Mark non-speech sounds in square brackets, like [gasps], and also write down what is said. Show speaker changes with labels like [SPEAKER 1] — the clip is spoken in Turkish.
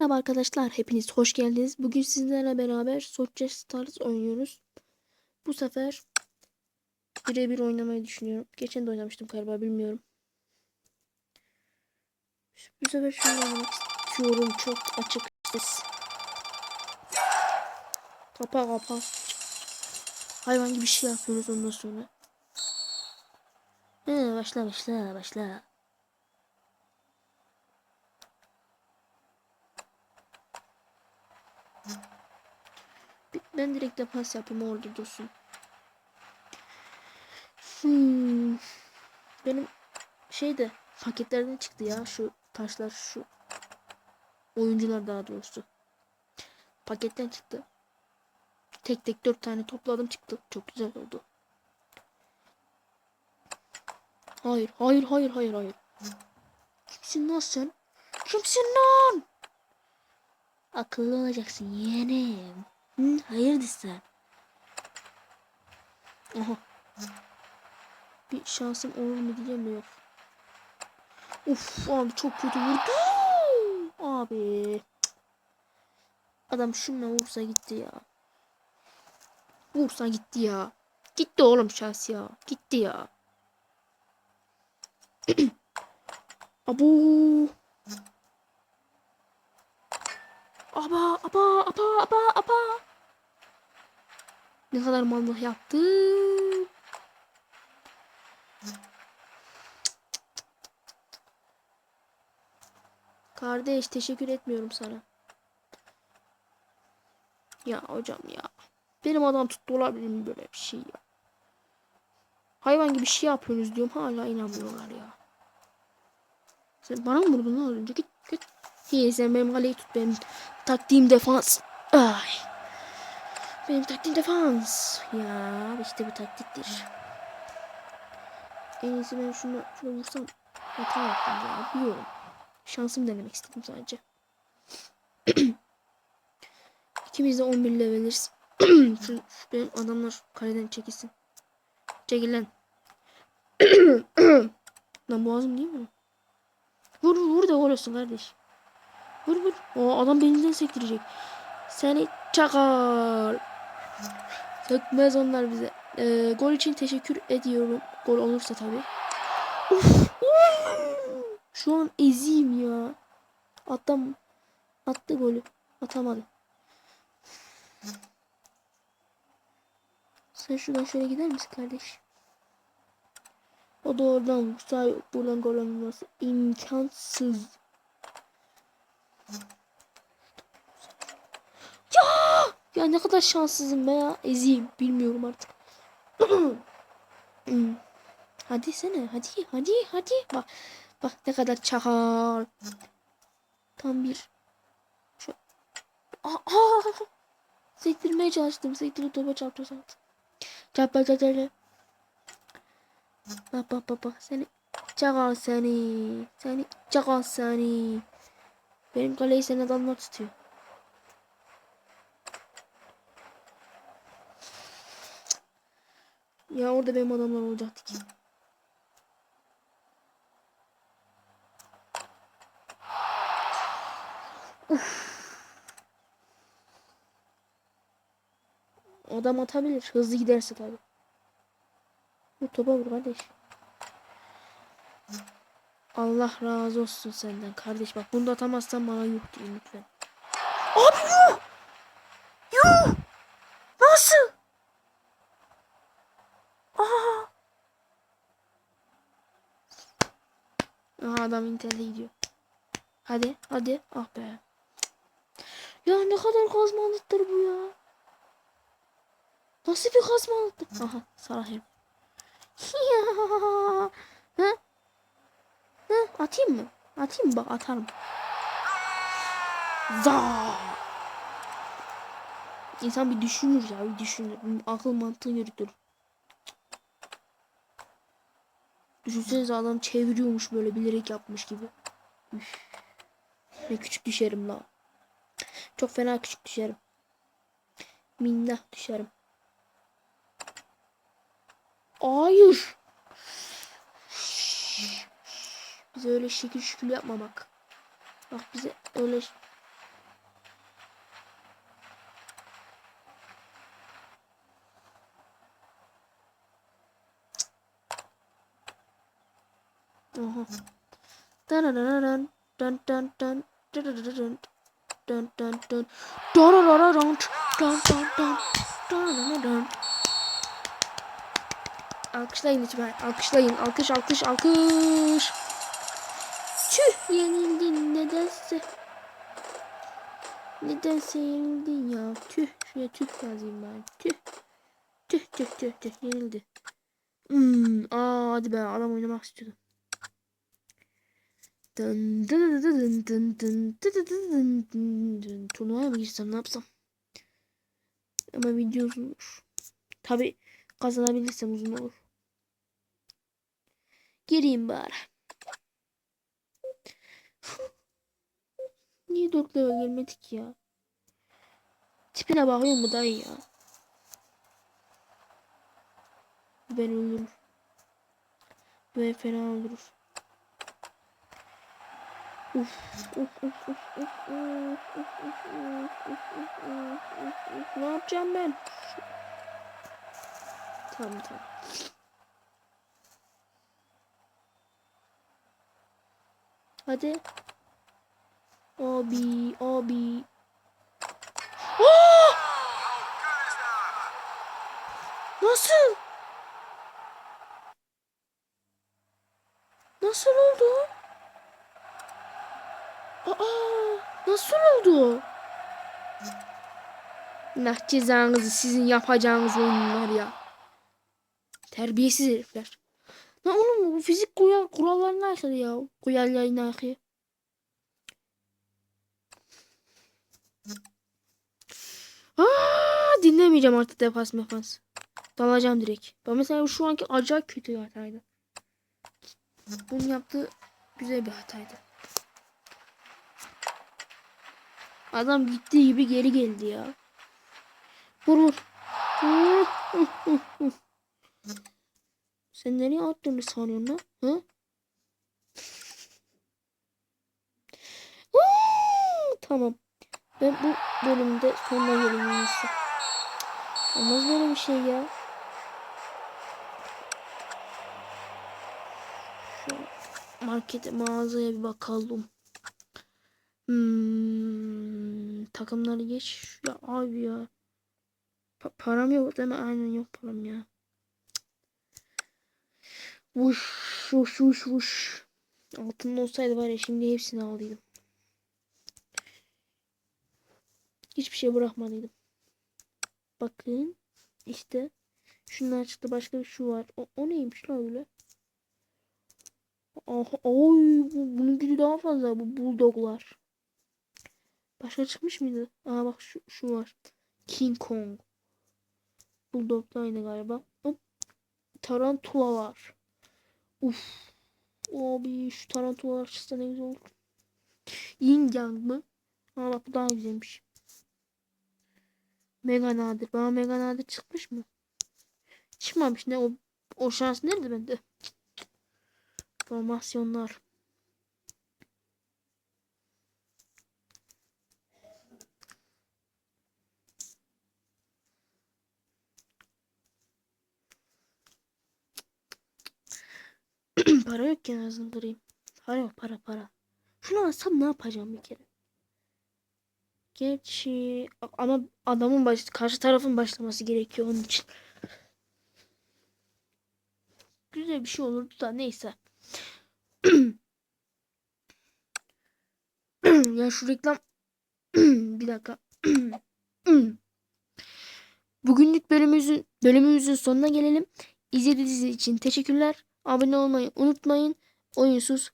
[SPEAKER 1] Merhaba arkadaşlar, hepiniz hoş geldiniz. Bugün sizlerle beraber Soccer Stars oynuyoruz. Bu sefer birebir oynamayı düşünüyorum. Geçen de oynamıştım galiba, bilmiyorum. Bu sefer şunu oynamak istiyorum. Çok açık ses. Kapa kapa. Hayvan gibi bir şey yapıyoruz ondan sonra. He, başla başla başla. De pas yapayım orada dursun. Hmm. Benim şey de paketlerden çıktı ya şu taşlar şu oyuncular daha doğrusu. Paketten çıktı. Tek tek dört tane topladım çıktı. Çok güzel oldu. Hayır, hayır, hayır, hayır, hayır. Kimsin lan sen? Kimsin lan? Akıllı olacaksın yeğenim. Hı, sen? Aha. Bir şansım olur mu diyeceğim de yok. Uf abi çok kötü vurdu. Abi. Adam şununla vursa gitti ya. Vursa gitti ya. Gitti oğlum şans ya. Gitti ya. [clears throat] Abu. Aba aba aba aba aba. Ne kadar mallık yaptım. Kardeş teşekkür etmiyorum sana. Ya hocam ya. Benim adam tuttu olabilir mi böyle bir şey ya. Hayvan gibi bir şey yapıyorsunuz diyorum hala inanmıyorlar ya. Sen bana mı vurdun lan önce? Git git. İyi sen benim kaleyi tut benim taktiğim defans. Ay. Benim taktiğim defans. Ya işte bu taktiktir. En iyisi ben şunu, şunu vursam hata yaptım ya. Biliyorum. Şansımı denemek istedim sadece. [clears throat] İkimiz de 11 leveliz. [clears throat] şu, şu benim adamlar kaleden çekilsin. Çekil lan. [clears throat] lan boğazım değil mi? Vur vur da gol olsun kardeş. Vur vur. O adam belinden sektirecek. Seni çakal. Sökmez onlar bize. Ee, gol için teşekkür ediyorum. Gol olursa tabi. Şu an eziyim ya. Adam attı golü. Atamadı. Sen şuradan şöyle gider misin kardeş? O da oradan vursa buradan gol olması imkansız. Ya! Ya ne kadar şanssızım be ya. Eziyim. Bilmiyorum artık. Hmm. hadi sene. Hadi. Hadi. Hadi. Bak. Bak ne kadar çakal. Tam bir. Şu. Aa, aa. Sektirmeye çalıştım. Sektirip topa çarptı zaten. Çarpma çarpma. Bak bak bak bak. Seni. Çakal seni. Seni. Çakal seni. Benim kaleyi sen adamlar tutuyor. Ya orada benim adamlar olacaktı ki. Adam atabilir. Hızlı giderse tabi. Bu topa vur kardeş. Allah razı olsun senden kardeş. Bak bunu da atamazsan bana yuh deyin lütfen. Abi yuh! Yuh! Nasıl? Aha! Aha adam internete gidiyor. Hadi hadi. Ah be. Ya ne kadar kazmalıktır bu ya. Nasıl bir kazmalıktır? Aha Sarahim. [laughs] Ha? Atayım mı? Atayım mı? Bak atarım. Za. İnsan bir düşünür ya bir düşünür. Akıl mantığı yürütür. Düşünsenize adam çeviriyormuş böyle bilerek yapmış gibi. Üf. Ne küçük düşerim la. Çok fena küçük düşerim. Minnak düşerim. Hayır. bize öyle şekil şükül yapma bak. Bak bize öyle Oha. Dun dun dun dun dun dun dun dun Alkışlayın lütfen. Alkışlayın. Alkış alkış alkış. Yenildin nedense. Nedense yenildin ya. Tüh. Şuraya tüh yazayım ben. Tüh. Tüh tüh tüh tüh. Yenildi. Hmm. Aa hadi be adam oynamak istiyordum. Dın dın dın dın dın dın dın dın dın. Turnuvaya mı girsem ne yapsam? Ama video uzun olur. Tabi kazanabilirsem uzun olur. Gireyim bari. Niye dört gelmedik ya? Tipine bakıyor mu dayı ya? Ben öldürür. Böyle fena öldürür. Uf, uf, uf, uf, uf, uf, uf, uf, uf. Ne yapacağım ben? Tamam tamam. Hadi. Abi, abi. Aa! [gasps] Nasıl? Nasıl oldu? Aa, nasıl oldu? Nah cezanızı sizin yapacağınız oyunlar ya. Terbiyesiz herifler. Lan oğlum bu fizik kural, kurallarına aykırı ya. Kurallarına aykırı. Aa, dinlemeyeceğim artık defans mefans. Dalacağım direkt. Ben mesela şu anki acayip kötü bir hataydı. Bunun yaptığı güzel bir hataydı. Adam gittiği gibi geri geldi ya. Vur vur. Sen nereye attığını sanıyorsun lan? Hı? Tamam. Ben bu bölümde sonuna iyisi. Olmaz böyle bir şey ya. Şu markete mağazaya bir bakalım. Hmm, takımları geç. Ya abi ya. Pa- param yok değil mi? Aynen yok param ya. Vuş vuş vuş vuş. Altında olsaydı var ya şimdi hepsini aldıydım. Hiçbir şey bırakmadıydım. Bakın. işte Şunlar çıktı. Başka bir şu var. O, o neymiş lan öyle? Aha, oy, bu, bununki daha fazla. Bu bulldoglar. Başka çıkmış mıydı? Aa bak şu, şu var. King Kong. Bulldog da aynı galiba. Hop. Tarantula var. Uf. Abi şu tarantulalar çıksa ne güzel olur. Yin Yang mı? Aa bak bu daha güzelmiş. Mega nadir. Bana mega nadir çıkmış mı? Çıkmamış ne o o şans nerede bende? Formasyonlar. [clears throat] para yok ki en azından durayım. Para yok para para. Şunu alsam ne yapacağım bir kere? Gerçi ama adamın baş, karşı tarafın başlaması gerekiyor onun için. Güzel bir şey olurdu da neyse. [clears throat] ya şu reklam [clears throat] bir dakika. [clears throat] Bugünlük bölümümüzün bölümümüzün sonuna gelelim. İzlediğiniz için teşekkürler. Abone olmayı unutmayın. Oyunsuz